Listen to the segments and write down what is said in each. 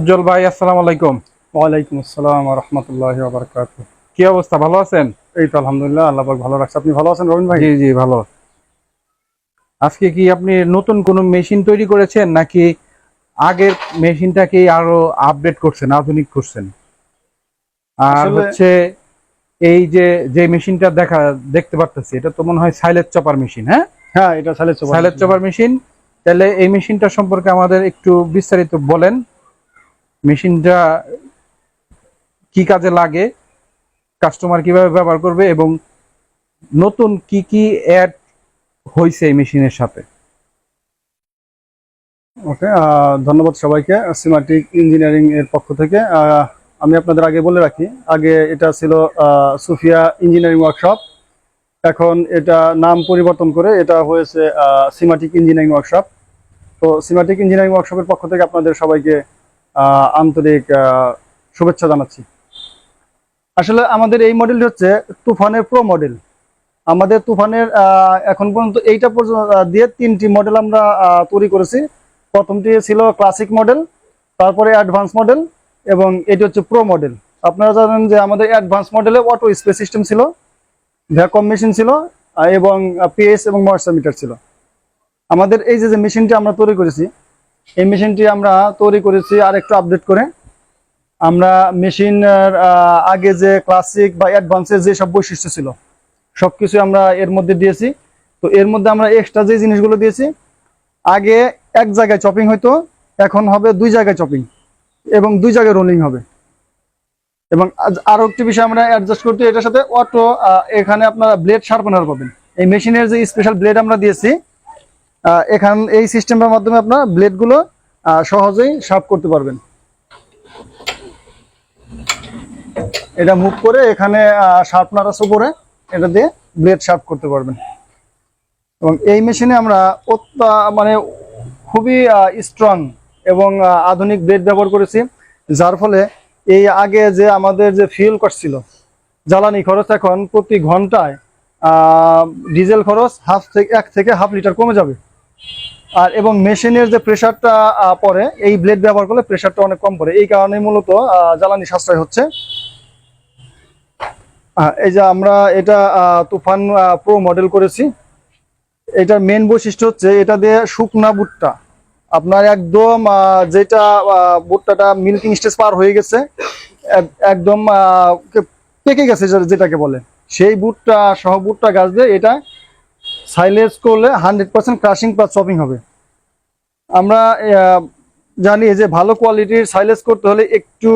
উজ্জ্বল ভাই আসসালামু আলাইকুম। ওয়ালাইকুম আসসালাম রহমতুল্লাহ বারকাত কি অবস্থা ভালো আছেন? এই তো আলহামদুলিল্লাহ আল্লাহ পাক ভালো রাখছে। আপনি ভালো আছেন রবিন ভাই? জি জি ভালো। আজকে কি আপনি নতুন কোনো মেশিন তৈরি করেছেন নাকি আগের মেশিনটাকে আরও আপডেট করছেন আধুনিক করছেন? আর হচ্ছে এই যে যে মেশিনটা দেখা দেখতে পারতেছি এটা তো মনে হয় সাইলেট চপার মেশিন হ্যাঁ? হ্যাঁ এটা সালে চোপা সাইলেজ চপার মেশিন। তাহলে এই মেশিনটা সম্পর্কে আমাদের একটু বিস্তারিত বলেন। মেশিনটা কি কাজে লাগে কাস্টমার কীভাবে ব্যবহার করবে এবং নতুন কি কি অ্যাড হয়েছে এই মেশিনের সাথে? ওকে ধন্যবাদ সবাইকে সিমাটিক ইঞ্জিনিয়ারিং এর পক্ষ থেকে। আমি আপনাদের আগে বলে রাখি, আগে এটা ছিল সুফিয়া ইঞ্জিনিয়ারিং ওয়ার্কশপ এখন এটা নাম পরিবর্তন করে এটা হয়েছে সিমাটিক ইঞ্জিনিয়ারিং ওয়ার্কশপ তো সিমাটিক ইঞ্জিনিয়ারিং ওয়ার্কশপের পক্ষ থেকে আপনাদের সবাইকে আন্তরিক শুভেচ্ছা জানাচ্ছি। আসলে আমাদের এই মডেলটি হচ্ছে তুফানের প্রো মডেল আমাদের তুফানের এখন পর্যন্ত এইটা পর্যন্ত দিয়ে তিনটি মডেল আমরা তৈরি করেছি। প্রথমটি ছিল ক্লাসিক মডেল তারপরে অ্যাডভান্স মডেল এবং এটি হচ্ছে প্রো মডেল আপনারা জানেন যে আমাদের অ্যাডভান্স মডেলে অটো স্পেস সিস্টেম ছিল ভ্যাকম মেশিন ছিল এবং পিএস এবং ময়েশ্চার মিটার ছিল। আমাদের এই যে মেশিনটি আমরা তৈরি করেছি এই মেশিনটি আমরা তৈরি করেছি আর একটু আপডেট করে। আমরা মেশিনের আগে যে ক্লাসিক বা অ্যাডভান্সের যে সব বৈশিষ্ট্য ছিল, সবকিছু আমরা এর মধ্যে দিয়েছি। তো এর মধ্যে আমরা এক্সট্রা যে জিনিসগুলো দিয়েছি, আগে এক জায়গায় চপিং হইতো, এখন হবে দুই জায়গায় চপিং এবং দুই জায়গায় রোলিং হবে। এবং আজ- আরও একটি বিষয় আমরা অ্যাডজাস্ট করতে, এটার সাথে অটো এখানে আপনারা ব্লেড শার্পনার পাবেন। এই মেশিনের যে স্পেশাল ব্লেড আমরা দিয়েছি এখান এই সিস্টেমের মাধ্যমে আপনার ব্লেডগুলো সহজেই শার্প করতে পারবেন। এটা মুভ করে এখানে শার্পনার আছে উপরে, এটা দিয়ে ব্লেড শার্প করতে পারবেন। এবং এই মেশিনে আমরা মানে খুবই স্ট্রং এবং আধুনিক ব্লেড ব্যবহার করেছি, যার ফলে এই আগে যে আমাদের যে ফিউল কস্ট ছিল, জ্বালানি খরচ এখন প্রতি ঘন্টায় ডিজেল খরচ হাফ থেকে, এক থেকে হাফ লিটার কমে যাবে। আর এবং মেশিনের যে প্রেশারটা পরে এই ব্লেড ব্যবহার করলে প্রেশারটা অনেক কম পড়ে। এই কারণে মূলত জ্বালানি সাশ্রয় হচ্ছে। এই যে আমরা এটা তুফান প্রো মডেল করেছি। এটার মেন বৈশিষ্ট্য হচ্ছে, এটা দিয়ে শুকনা ভুট্টা আপনার একদম যেটা ভুট্টাটা মিল্কিং স্টেজ পার হয়ে গেছে, এক- একদম পেকে গেছে, যেটাকে বলে। সেই ভুট্টা সহ ভুট্টা গাছ দিয়ে এটা সাইলেজ করলে hundred percent crushing plus chopping হবে। আমরা জানি যে ভালো কোয়ালিটির সাইলেজ করতে হলে একটু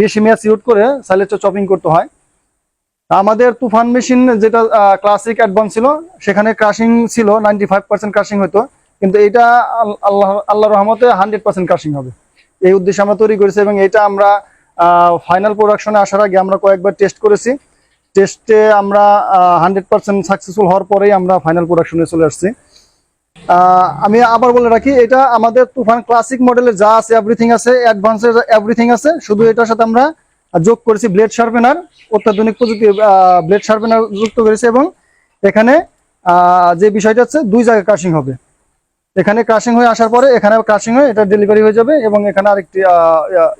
বেশি ম্যাচ ইউজ করে সাইলেজটা চপিং করতে হয়। আমাদের তুফান মেশিন যেটা ক্লাসিক অ্যাডভান্স ছিল, সেখানে ক্রাশিং ছিল, নাইনটি ফাইভ পার্সেন্ট ক্রাশিং হতো কিন্তু এটা আল্লাহ আল্লাহ রহমতে হান্ড্রেড পার্সেন্ট ক্রাশিং হবে। এই উদ্দেশ্যে আমরা তৈরি করেছি এবং এটা আমরা ফাইনাল প্রোডাকশনে আসার আগে আমরা কয়েকবার টেস্ট করেছি। টেস্টে আমরা হান্ড্রেড পার্সেন্ট সাকসেসফুল হওয়ার পরেই আমরা ফাইনাল প্রোডাকশনে চলে আসছি। আমি আবার বলে রাখি, এটা আমাদের তুফান ক্লাসিক মডেলে যা আছে এভরিথিং আছে অ্যাডভান্সের এভরিথিং আছে, শুধু এটার সাথে আমরা যোগ করেছি ব্লেড শার্পেনার অত্যাধুনিক প্রযুক্তি ব্লেড শার্পেনার যুক্ত করেছি এবং এখানে যে বিষয়টা হচ্ছে, দুই জায়গায় ক্রাশিং হবে। এখানে ক্রাশিং হয়ে আসার পরে, এখানে ক্রাশিং হয়ে এটা ডেলিভারি হয়ে যাবে এবং এখানে আরেকটি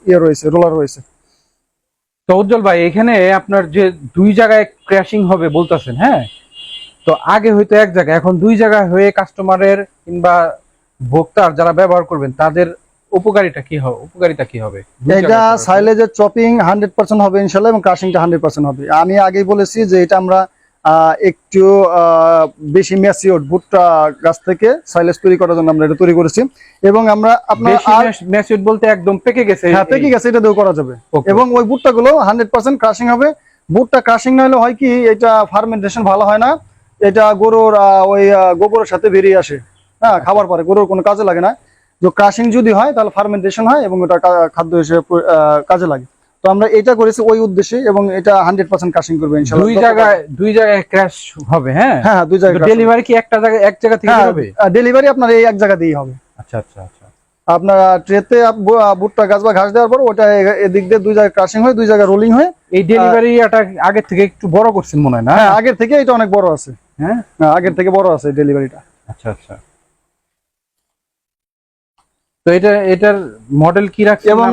ইয়ে রয়েছে রোলার রয়েছে। তো উজ্জ্বল ভাই এখানে আপনার যে দুই জায়গায় ক্র্যাশিং হবে বলতেছেন হ্যাঁ? তো আগে হয়তো এক জায়গায় এখন দুই জায়গায় হয়ে কাস্টমারের কিংবা ভোক্তার যারা ব্যবহার করবেন তাদের উপকারিতা কি হবে? উপকারিতা কি হবে? এটা সাইলেজের চপিং হান্ড্রেড পার্সেন্ট হবে ইনশাল্লাহ এবং ক্রাশিংটা হান্ড্রেড পার্সেন্ট হবে। আমি আগেই বলেছি যে এটা আমরা একটু আহ, বেশি ম্যাচিওর ভুট্টা গাছ থেকে সাইলেজ তৈরি করার জন্য আমরা এটা তৈরি করেছি। এবং আমরা আপনার বেশি আর ম্যাচ- ম্যাচিউর বলতে একদম পেকে গেছে। হ্যাঁ পেকে গেছে এটা দিয়েও করা যাবে। এবং ওই ভুট্টা গুলো হান্ড্রেড পার্সেন্ট ক্রাশিং হবে। ভুট্টা ক্রাশিং না হলে হয় কি এটা ফার্মেন্টেশন ভালো হয় না। এটা গরুর আহ, ওই গোবরের সাথে বেরিয়ে আসে। হ্যাঁ খাবার পরে গরুর কোনো কাজে লাগে না। তো ক্রাশিং যদি হয় তাহলে ফার্মেন্টেশন হয় এবং ওটা খাদ্য হিসেবে কাজে লাগে। তো আমরা এটা করেছি ওই উদ্দেশ্যে এবং এটা হান্ড্রেড পার্সেন্ট ক্রাশিং করবে ইনশাল্লাহ দুই জায়গায় দুই জায়গায় ক্র্যাশ হবে হ্যাঁ? হ্যাঁ হ্যাঁ দুই জায়গায় ডেলিভারি কি একটা জায়গায় এক জায়গা থেকে হবে ডেলিভারি আপনার এই এক জায়গা দিয়েই হবে। আচ্ছা আচ্ছা আচ্ছা। আপনার ট্রেতে ভুট্টা গাছ বা ঘাস দেওয়ার পর ওটা এ- এদিক দিয়ে দুই জায়গায় ক্রাশিং হয়ে দুই জায়গায় রোলিং হয়ে। এই ডেলিভারি আগের থেকে একটু বড় করছেন মনে হয় না? হ্যাঁ আগের থেকে এটা অনেক বড় আছে। হ্যাঁ? হ্যাঁ, আগের থেকে বড় আছে ডেলিভারিটা আচ্ছা আচ্ছা। তো এটা এটার মডেল কি রাখছে এবং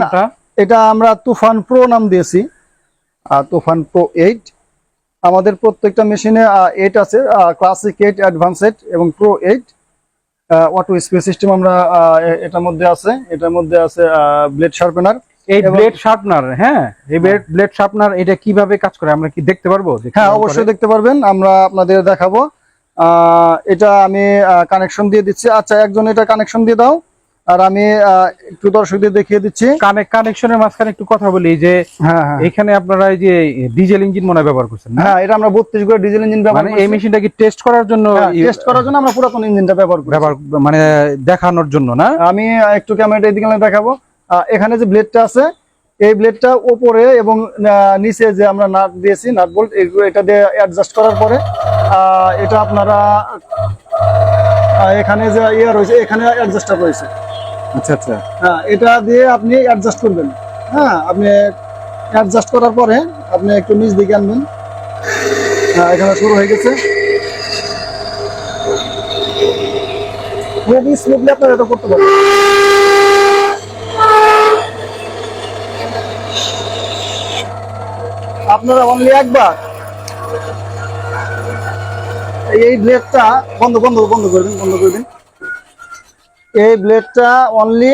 এটা আমরা তুফান প্রো নাম দিয়েছি আর তুফান প্রো এইট আমাদের প্রত্যেকটা মেশিনে এইট আছে ক্লাসিক এইট অ্যাডভান্স এইট এবং pro eight auto space system আমরা এটার মধ্যে আছে এটার মধ্যে আছে ব্লেড শার্পেনার এই ব্লেড শার্পনার হ্যাঁ? এই ব্লেড ব্লেড শার্পনার এটা কীভাবে কাজ করে? আমরা কি দেখতে পারব? হ্যাঁ অবশ্যই দেখতে পারবেন আমরা আপনাদের দেখাবো। আহ, এটা আমি কানেকশন দিয়ে দিচ্ছি। আচ্ছা একজন এটা কানেকশন দিয়ে দাও। আর আমি একটু দর্শকদের দেখিয়ে দিচ্ছি। কানেক্ট কানেকশনের মাঝখানে একটু কথা বলি যে হ্যাঁ হ্যাঁ। এখানে আপনারা এই যে ডিজেল ইঞ্জিন মনে হয় ব্যবহার করছেন হ্যাঁ এটা আমরা বত্রিশ করে ডিজেল ইঞ্জিন ব্যবহার মানে এই মেশিনটা কি টেস্ট করার জন্য টেস্ট করার জন্য আমরা পুরাতন ইঞ্জিনটা ব্যবহার করি ব্যবহার মানে দেখানোর জন্য না? আমি একটু ক্যামেরাটা এদিকে দেখাবো। এখানে যে ব্লেডটা আছে এই ব্লেডটা উপরে এবং নিচে যে আমরা নাট দিয়েছি নাট বোল্ট এটা দিয়ে অ্যাডজাস্ট করার পরে এটা আপনারা এখানে যে ইয়ে রয়েছে এখানে অ্যাডজাস্টার রয়েছে। আচ্ছা আচ্ছা। হ্যাঁ এটা দিয়ে আপনি অ্যাডজাস্ট করবেন। হ্যাঁ আপনি অ্যাডজাস্ট করার পরে আপনি একটু নিচ দিকে আনবেন। হ্যাঁ এখানে শুরু হয়ে গেছে। খুবই এটা করতে পারবেন আপনারা অনলি একবার এই ব্লেডটা বন্ধ বন্ধ বন্ধ করবেন বন্ধ করবেন। এই ব্লেডটা অনলি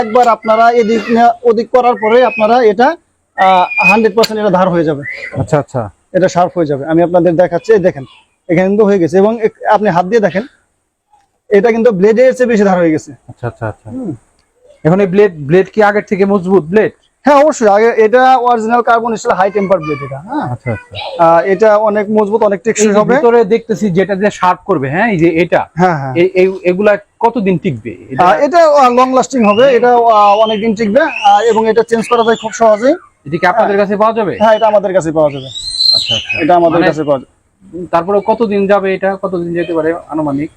একবার আপনারা এদিক ওদিক করার পরে আপনারা এটা হান্ড্রেড পার্সেন্ট এটা ধার হয়ে যাবে। আচ্ছা আচ্ছা। এটা শার্প হয়ে যাবে। আমি আপনাদের দেখাচ্ছি দেখেন এখানে কিন্তু হয়ে গেছে। এবং আপনি হাত দিয়ে দেখেন এটা কিন্তু ব্লেডের চেয়ে বেশি ধার হয়ে গেছে। আচ্ছা আচ্ছা আচ্ছা। এখন এই ব্লেড ব্লেড কি আগের থেকে মজবুত ব্লেড হ্যাঁ অবশ্যই। আগে এটা original carbon steel high temper blade এটা হ্যাঁ। আচ্ছা আচ্ছা। এটা অনেক মজবুত অনেক টেকসই হবে। ভিতরে দেখতেছি যেটা দিয়ে শার্প করবে হ্যাঁ এই যে এটা হ্যাঁ হ্যাঁ। এই- এগুলা কতদিন টিকবে? এটা লং লাস্টিং হবে এটা অনেক দিন টিকবে এবং এটা চেঞ্জ করা যায় খুব সহজেই এটা কি আপনাদের কাছে পাওয়া যাবে? হ্যাঁ এটা আমাদের কাছে পাওয়া যাবে। আচ্ছা আচ্ছা। এটা আমাদের মানে কাছে পাওয়া যাবে। তারপরে কতদিন যাবে এটা? কতদিন যেতে পারে আনুমানিক?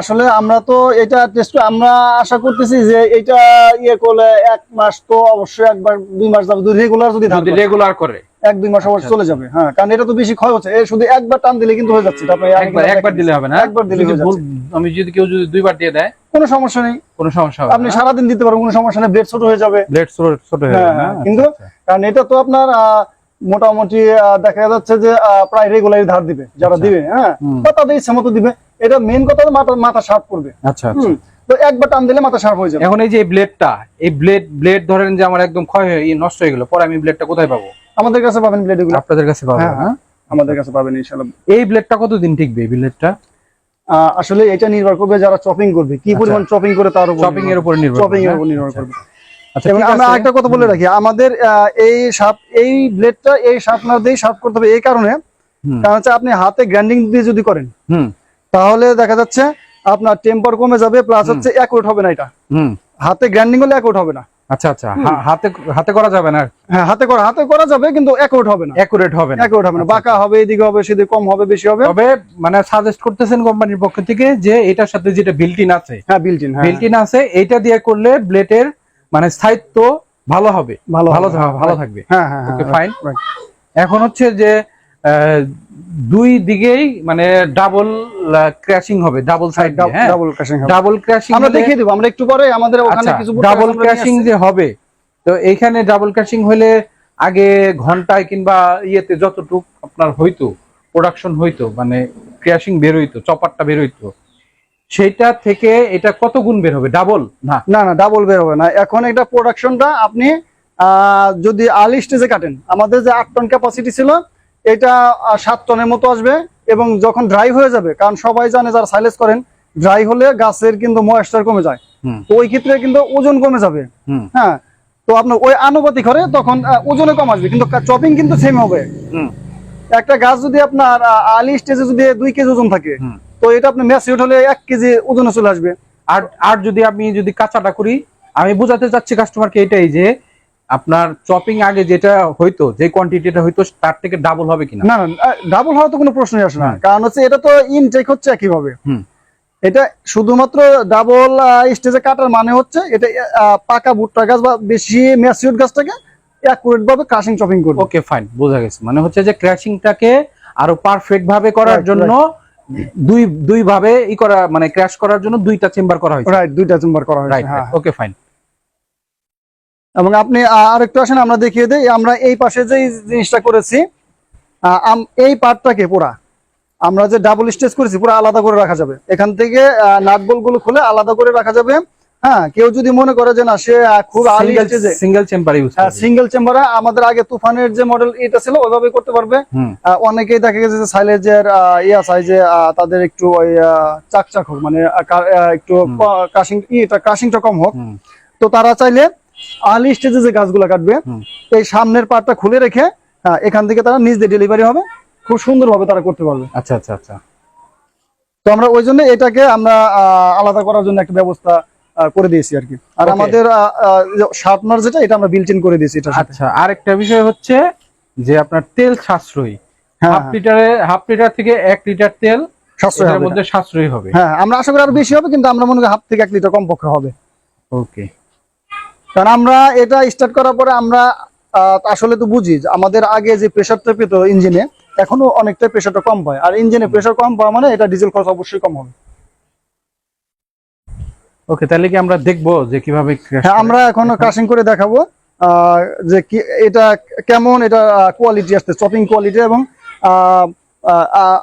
আসলে আমরা তো এটা টেস্ট আমরা আশা করতেছি যে এটা ইয়ে করলে এক মাস তো অবশ্যই একবার দুই মাস যাবে রেগুলার যদি রেগুলার করে। এক দুই মাস অবশ্যই আচ্ছা, চলে যাবে হ্যাঁ কারণ এটা তো বেশি ক্ষয় হচ্ছে। শুধু একবার টান দিলে কিন্তু হয়ে যাচ্ছে তারপরে একবার একবার দিলে হবে না? একবার দিলে হয়ে আমি যদি কেউ যদি দুইবার দিয়ে দেয় কোনো সমস্যা নেই। কোনো সমস্যা হবে আপনি সারাদিন দিতে পারবেন কোনো সমস্যা নেই ব্লেড ছোট হয়ে যাবে। ব্লেড ছোট ছোট হয়ে হ্যাঁ, যাবে না হ্যাঁ, কিন্তু আচ্ছা, আচ্ছা। কারণ এটা তো আপনার আহ, মোটামুটি দেখা যাচ্ছে যে প্রায় রেগুলারই ধার দিবে যারা। দিবে হ্যাঁ বা তাদের ইচ্ছা মতো দিবে। এটা মেন কথা মাথা মাথা শার্প করবে। আচ্ছা আচ্ছা। তো একবার টান দিলে মাথা শার্প হয়ে যাবে। এখন এই যে ব্লেডটা এই ব্লেড ব্লেড ধরেন যে আমার একদম ক্ষয় হয়ে নষ্ট হয়ে গেল পরে আমি ব্লেডটা কোথায় পাবো? আমাদের কাছে পাবেন ব্লেড এগুলো। আপনাদের কাছে পাবেন হ্যাঁ, হ্যাঁ। আমাদের কাছে পাবেন ইনশাআল্লাহ। এই ব্লেডটা কতদিন টিকবে এই ব্লেডটা আসলে এটা নির্ভর করবে যারা চপিং করবে। কি আচ্ছা। পরিমাণ চপিং করে তার উপর শপিং এর উপর নির্ভর চপিং এর উপর নির্ভর আচ্ছা, করবে। আচ্ছা এবং আমরা আছে। একটা কথা বলে রাখি। আমাদের এই সাপ এই ব্লেডটা এই শার্পনার দিয়ে শার্প করতে হবে এই কারণে। কারণ হচ্ছে আপনি হাতে গ্রাইন্ডিং দিয়ে যদি করেন হুম। তাহলে দেখা যাচ্ছে আপনার টেম্পার কমে যাবে প্লাস হচ্ছে অ্যাকুরেট হবে না এটা। হুম। হাতে গ্রাইন্ডিং হলে অ্যাকুরেট হবে না। আচ্ছা আচ্ছা। হাতে হাতে করা যাবে না হ্যাঁ হাতে করা হাতে করা যাবে কিন্তু অ্যাকুরেট হবে না। অ্যাকুরেট হবে না। অ্যাকুরেট হবে না। বাঁকা হবে এদিকে হবে সেদিকে কম হবে বেশি হবে। তবে মানে সাজেস্ট করতেছেন কোম্পানির পক্ষ থেকে যে এটার সাথে যেটা বিল্টিন আছে হ্যাঁ বিল্টিন হ্যাঁ। বিল্টিন আছে এইটা দিয়ে করলে ব্লেডের মানে স্থায়িত্ব ভালো হবে। ভালো ভালো ভালো থাকবে। হ্যাঁ হ্যাঁ হ্যাঁ ফাইন এখন হচ্ছে যে দুই দিকেই মানে ডাবল ক্র্যাশিং হবে ডাবল সাইড ডাবল হবে। ডাবল ক্র্যাশিং আমরা দেখিয়ে দিব আমরা একটু পরে আমাদের ওখানে আচ্ছা কিছু ডাবল ক্র্যাশিং যে হবে তো এইখানে ডাবল ক্র্যাশিং হলে আগে ঘন্টায় কিংবা ইয়েতে যতটুক আপনার হইতো প্রোডাকশন হইতো মানে ক্র্যাশিং বের হইতো চপারটা বের হইতো সেইটা থেকে এটা কত গুণ বের হবে? ডাবল না। না না ডাবল বের হবে না। এখন এটা প্রোডাকশনটা আপনি আহ, যদি আর্লি স্টেজে কাটেন আমাদের যে আট টন ক্যাপাসিটি ছিল এটা সাত টনের মতো আসবে এবং যখন ড্রাই হয়ে যাবে কারণ সবাই জানে যারা সাইলেস করেন ড্রাই হলে গাছের কিন্তু ময়েশ্চার কমে যায়। তো ওই ক্ষেত্রে কিন্তু ওজন কমে যাবে। হ্যাঁ তো আপনার ওই আনুপাতিক করে তখন ওজনে কম আসবে। কিন্তু চপিং কিন্তু সেম হবে। একটা গাছ যদি আপনার আলি স্টেজে যদি দুই কেজি ওজন থাকে তো এটা আপনার ম্যাচিউর হলে এক কেজি ওজনে চলে আসবে। আর আর যদি আমি যদি কাঁচাটা করি আমি বোঝাতে চাচ্ছি কাস্টমারকে এটাই যে আপনার চপিং আগে যেটা হইতো যে কোয়ান্টিটিটা হইতো তার থেকে ডাবল হবে কিনা? না না ডাবল হওয়ার তো কোনো প্রশ্নই আসে না। কারণ হচ্ছে এটা তো ইনটেক হচ্ছে একইভাবে। হুম। এটা শুধুমাত্র ডাবল স্টেজে কাটার মানে হচ্ছে এটা পাকা ভুট্টা গাছ বা বেশি ম্যাচিউর গাছটাকে অ্যাকুরেট ভাবে ক্রাশিং চপিং করবে। ওকে ফাইন বোঝা গেছে। মানে হচ্ছে যে ক্র্যাশিংটাকে আরও পারফেক্ট ভাবে করার জন্য দুই দুই ভাবে ই করা মানে ক্র্যাশ করার জন্য দুইটা চেম্বার করা হয়েছে। রাইট দুইটা চেম্বার করা হয়েছে রাইট হ্যাঁ। ওকে ফাইন এবং আপনি আহ, আরেকটু আসেন আমরা দেখিয়ে দিই। আমরা এই পাশে যে জিনিসটা করেছি এই পার্টটাকে পুরা আমরা যে ডাবল স্টেজ করেছি পুরো আলাদা করে রাখা যাবে। এখান থেকে নাটগুলো খুলে আলাদা করে রাখা যাবে। হ্যাঁ কেউ যদি মনে করে যে না সে খুব আর্লি সিঙ্গেল স্টেজে সিঙ্গেল চেম্বার ইউজ সিঙ্গেল চেম্বারে আমাদের আগে তুফানের যে মডেল এটা ছিল ওইভাবে করতে পারবে। অনেকেই দেখা গেছে যে সাইলেজের ইয়া চাই যে তাদের একটু ওই চাকচাক হোক মানে একটু কাশিং ইটা কাশিংটা কম হোক। তো তারা চাইলে আর্লি স্টেজে যে গাছগুলো কাটবে এই সামনের পার্টটা খুলে রেখে হ্যাঁ, এখান থেকে তারা নিজ দিয়ে ডেলিভারি হবে। খুব সুন্দরভাবে তারা করতে পারবে। আচ্ছা আচ্ছা আচ্ছা। তো আমরা ওই জন্য এটাকে আমরা আলাদা করার জন্য একটা ব্যবস্থা করে দিয়েছি আর কি। আর আমাদের শার্পনার যেটা এটা আমরা বিল্ট ইন করে দিয়েছি এটা আচ্ছা আরেকটা বিষয় হচ্ছে যে আপনার তেল সাশ্রয়ী। হ্যাঁ হাফ লিটারে হাফ লিটার থেকে এক লিটার তেল সাশ্রয় মধ্যে সাশ্রয়ী হবে। হ্যাঁ আমরা আশা করি আরও বেশি হবে কিন্তু আমরা মনে করি হাফ থেকে এক লিটার কম পক্ষে হবে। ওকে কারণ আমরা এটা স্টার্ট করার পরে আমরা আসলে তো বুঝি আমাদের আগে যে প্রেশারটা পেতো ইঞ্জিনে এখনও অনেকটা প্রেশারটা কম পায় আর ইঞ্জিনে প্রেশার কম পাওয়া মানে এটা ডিজেল খরচ অবশ্যই কম হবে। ওকে তাহলে কি আমরা দেখব যে কীভাবে হ্যাঁ আমরা এখন কাশিং করে দেখাবো যে কি এটা কেমন এটা কোয়ালিটি আসছে চপিং কোয়ালিটি এবং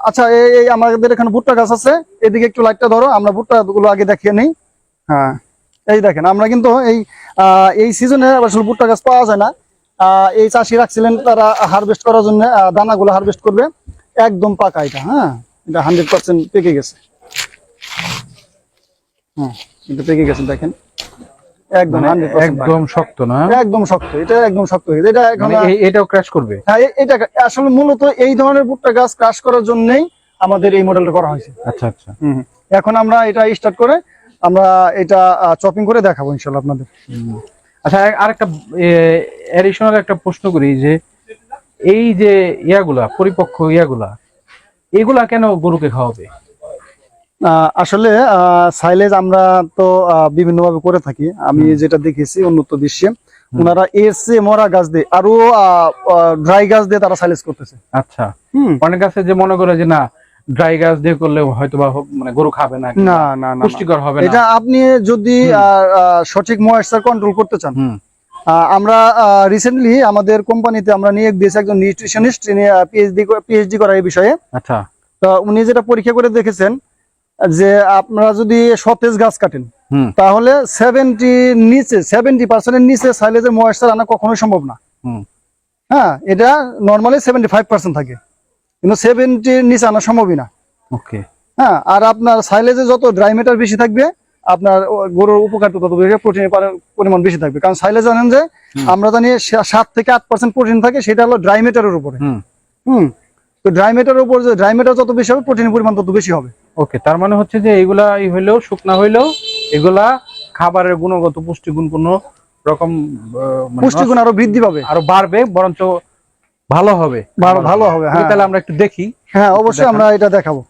আচ্ছা এই এই আমাদের এখানে ভুট্টা গাছ আছে এদিকে একটু লাইটটা ধরো আমরা ভুট্টা গুলো আগে দেখিয়ে নিই। হ্যাঁ। এই দেখেন আমরা কিন্তু এই এই সিজনে আসলে ভুট্টা গাছ পাওয়া যায় না। এই চাষি রাখছিলেন তারা হারভেস্ট করার জন্য দানাগুলো হারভেস্ট করবে। একদম পাকা এটা হ্যাঁ? এটা হান্ড্রেড পার্সেন্ট পেকে গেছে। হ্যাঁ এটা পেকে গেছে দেখেন। একদম মানে একদম শক্ত না? একদম শক্ত এটা একদম শক্ত। এটা এখন মানে এটাও ক্র্যাশ করবে? হ্যাঁ, এটা আসলে মূলত এই ধরনের ভুট্টা গাছ ক্রাশ করার জন্যই আমাদের এই মডেলটা করা হয়েছে। আচ্ছা আচ্ছা। এখন আমরা এটা স্টার্ট করে আমরা এটা চপিং করে দেখাবো ইনশাল্লাহ আপনাদের। আচ্ছা আর- আরেকটা এডিশনাল একটা প্রশ্ন করি যে এই যে ইয়াগুলা পরিপক্ক ইয়াগুলা এগুলা কেন গরুকে খাওয়াবে? আসলে সাইলেজ আমরা তো বিভিন্ন ভাবে করে থাকি। আমি যেটা দেখেছি উন্নত বিশ্বে ওনারা এসে মরা গাছ দিয়ে আরও ড্রাই গাছ দিয়ে তারা সাইলেজ করতেছে। আচ্ছা। অনেক আছে যে মনে করে যে না ড্রাই গাছ দিয়ে করলে হয়তো বা মানে গরু খাবে না না না না, না। পুষ্টিকর হবে এটা আপনি যদি সঠিক ময়েশ্চার কন্ট্রোল করতে চান আমরা রিসেন্টলি আমাদের কোম্পানিতে আমরা নিয়োগ দিয়েছি একজন নিউট্রিশনিস্ট পিএইচডি পিএইচডি করা এই বিষয়ে। আচ্ছা। তো উনি যেটা পরীক্ষা করে দেখেছেন যে আপনারা যদি সতেজ গাছ কাটেন তাহলে সেভেন্টি নিচে সেভেন্টি পার্সেন্টের নিচে সাইলেজের ময়েশ্চার আনা কখনোই সম্ভব না। হ্যাঁ এটা নর্মালি সেভেন্টি ফাইভ পার্সেন্ট থাকে। কিন্তু সেভেন্টির নিচে আনা সম্ভবই না। ওকে হ্যাঁ আর আপনার সাইলেজে যত ড্রাই ম্যাটার বেশি থাকবে আপনার গরুর উপকারিতা তত বেশি প্রোটিনের পরিমাণ বেশি থাকবে। কারণ সাইলেজ জানেন যে আমরা জানি সাত থেকে আট পার্সেন্ট প্রোটিন থাকে সেটা হলো ড্রাই ম্যাটারের উপরে। হুম। হুম। তো ড্রাই ম্যাটারের উপর যে ড্রাই ম্যাটার যত বেশি হবে প্রোটিনের পরিমাণ তত বেশি হবে। ওকে তার মানে হচ্ছে যে এগুলা হইলেও শুকনা হইলেও এগুলা খাবারের গুণগত পুষ্টিগুণ কোনো রকম মানে পুষ্টিগুণ আরও বৃদ্ধি পাবে। আরও বাড়বে বরঞ্চ ভালো হবে। ভালো- ভালো হবে, হ্যাঁ। তাহলে আমরা একটু দেখি। হ্যাঁ অবশ্যই আমরা এটা দেখাবো।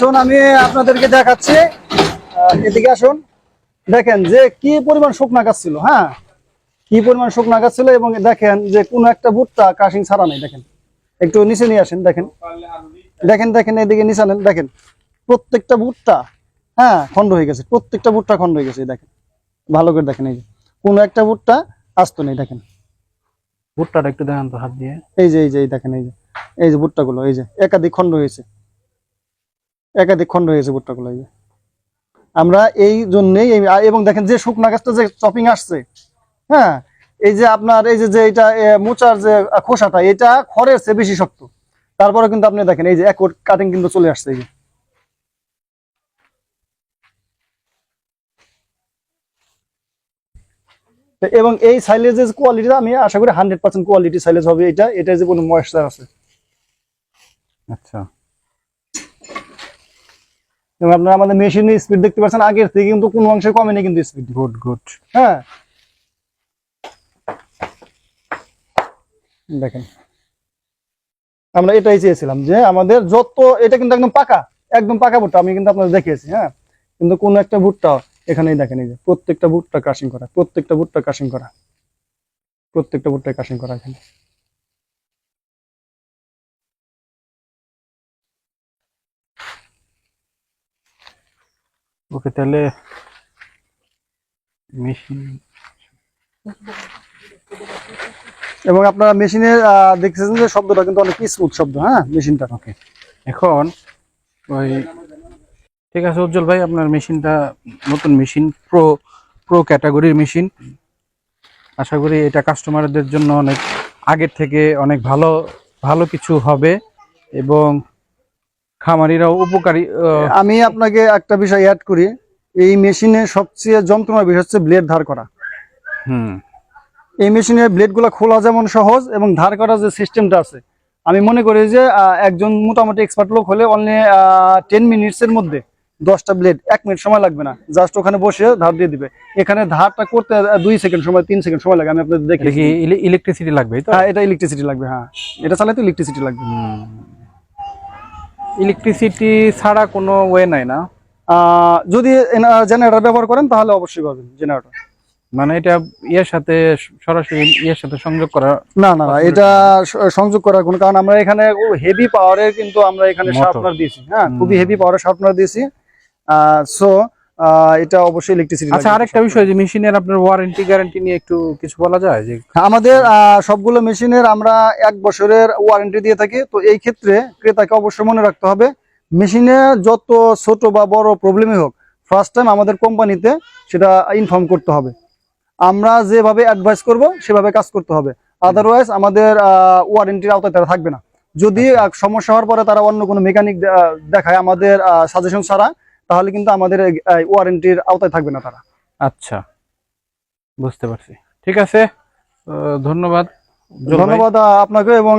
আসুন আমি আপনাদেরকে দেখাচ্ছি। এদিকে আসুন। দেখেন যে কি পরিমাণ শুকনা গাছ ছিল হ্যাঁ? কি পরিমাণ শুকনা গাছ ছিল এবং দেখেন যে কোনো একটা ভুট্টা কাশিং ছাড়া নেই দেখেন। একটু নিচে নিয়ে আসেন দেখেন। দেখেন দেখেন এদিকে নিচে আনেন দেখেন। প্রত্যেকটা ভুট্টা হ্যাঁ খন্ড হয়ে গেছে। প্রত্যেকটা ভুট্টা খন্ড হয়ে গেছে দেখেন। ভালো করে দেখেন এই যে। কোনো একটা ভুট্টা আসতো নেই দেখেন। ভুট্টাটা একটু দেখান তো হাত দিয়ে। এই যে এই যে এই দেখেন এই যে। এই যে ভুট্টাগুলো এই যে একাধিক খণ্ড হয়েছে। একাধিক খণ্ড হয়েছে ভুট্টাগুলো আমরা এই জন্যেই এবং দেখেন যে শুকনা গাছটা যে চপিং আসছে হ্যাঁ এই যে আপনার এই যে যে এটা মোচার যে খোসাটা, এটা খড়ের চেয়ে বেশি শক্ত। তারপরে কিন্তু আপনি দেখেন, এই যে এক কাটিং কিন্তু চলে আসছে এই এবং এই সাইলেজের কোয়ালিটি আমি আশা করি হান্ড্রেড পার্সেন্ট কোয়ালিটি সাইলেজ হবে এটা এটা যে কোনো ময়েশ্চার আছে। আচ্ছা। এবং আপনারা আমাদের মেশিনের স্পিড দেখতে পাচ্ছেন, আগের থেকে কিন্তু কোনো অংশে কমেনি কিন্তু স্পিড গুড গুড হ্যাঁ? দেখেন। আমরা এটাই চেয়েছিলাম যে আমাদের যত, এটা কিন্তু একদম পাকা একদম পাকা ভুট্টা, আমি কিন্তু আপনাদের দেখিয়েছি হ্যাঁ? কিন্তু কোন একটা ভুট্টা এখানেই দেখেন, এই যে প্রত্যেকটা ভুট্টা ক্রাশিং করা, প্রত্যেকটা ভুট্টা ক্রাশিং করা, প্রত্যেকটা ভুট্টা ক্রাশিং করা এখানে। ওকে তাহলে মেশিন এবং আপনারা মেশিনে দেখতেছেন যে শব্দটা কিন্তু অনেক স্মুথ শব্দ হ্যাঁ? মেশিনটা ওকে এখন ওই ঠিক আছে উজ্জ্বল ভাই আপনার মেশিনটা নতুন মেশিন প্রো প্রো ক্যাটাগরির মেশিন আশা করি এটা কাস্টমারদের জন্য অনেক আগের থেকে অনেক ভালো ভালো কিছু হবে। এবং খামারিরাও উপকারী আমি আপনাকে একটা বিষয় অ্যাড করি। এই মেশিনে সবচেয়ে যন্ত্রণার বিষয় হচ্ছে ব্লেড ধার করা। হুম। এই মেশিনের ব্লেডগুলো খোলা যেমন সহজ এবং ধার করার যে সিস্টেমটা আছে আমি মনে করি যে একজন মোটামুটি এক্সপার্ট লোক হলে অনলি টেন মিনিটসের মধ্যে দশটা ব্লেড এক মিনিট সময় লাগবে না। জাস্ট ওখানে বসে ধার দিয়ে দিবে। এখানে ধারটা করতে দুই সেকেন্ড সময় তিন সেকেন্ড সময় লাগে আমি আপনাদের দেখি ইলেকট্রিসিটি লাগবে হ্যাঁ এটা ইলেকট্রিসিটি লাগবে হ্যাঁ। এটা চালাতে ইলেকট্রিসিটি লাগবে। ইলেকট্রিসিটি ছাড়া কোনো ওয়ে নাই না। যদি জেনারেটর ব্যবহার করেন তাহলে অবশ্যই পাবেন জেনারেটর মানে এটা ইয়ের সাথে সরাসরি ইয়ের সাথে সংযোগ করা না না না এটা সংযোগ করার কোনো কারণ আমরা এখানে হেভি পাওয়ারের কিন্তু আমরা এখানে. শার্পনার দিয়েছি হ্যাঁ খুবই হেভি পাওয়ারের শার্পনার দিয়েছি। সো এটা অবশ্যই ইলেকট্রিসিটি আচ্ছা আরেকটা বিষয় যে মেশিনের আপনার ওয়ারেন্টি গ্যারান্টি নিয়ে একটু কিছু বলা যায়? যে আমাদের সবগুলো মেশিনের আমরা এক বছরের ওয়ারেন্টি দিয়ে থাকি। তো এই ক্ষেত্রে ক্রেতাকে অবশ্যই মনে রাখতে হবে মেশিনে যত ছোট বা বড় প্রবলেমই হোক ফার্স্ট টাইম আমাদের কোম্পানিতে সেটা ইনফর্ম করতে হবে। আমরা যেভাবে অ্যাডভাইস করব সেভাবে কাজ করতে হবে। আদারওয়াইজ আমাদের ওয়ারেন্টির আওতায় তারা থাকবে না। যদি সমস্যা হওয়ার পরে তারা অন্য কোনো মেকানিক দেখায় আমাদের সাজেশন ছাড়া তাহলে কিন্তু আমাদের ওয়ারেন্টির আওতায় থাকবে না তারা। আচ্ছা বুঝতে পারছি। ঠিক আছে ধন্যবাদ। ধন্যবাদ আপনাকে এবং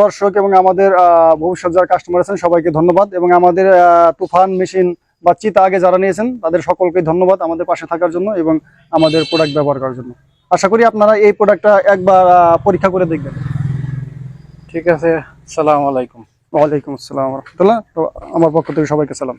দর্শক এবং আমাদের ভবিষ্যৎ যারা কাস্টমার আছেন সবাইকে ধন্যবাদ। এবং আমাদের তুফান মেশিন বা চিতা আগে যারা নিয়েছেন তাদের সকলকে ধন্যবাদ আমাদের পাশে থাকার জন্য এবং আমাদের প্রোডাক্ট ব্যবহার করার জন্য। আশা করি আপনারা এই প্রোডাক্টটা একবার পরীক্ষা করে দেখবেন। ঠিক আছে সালাম আলাইকুম। ওয়ালাইকুম আসসালাম রহমতুল্লাহ। তো আমার পক্ষ থেকে সবাইকে সালাম।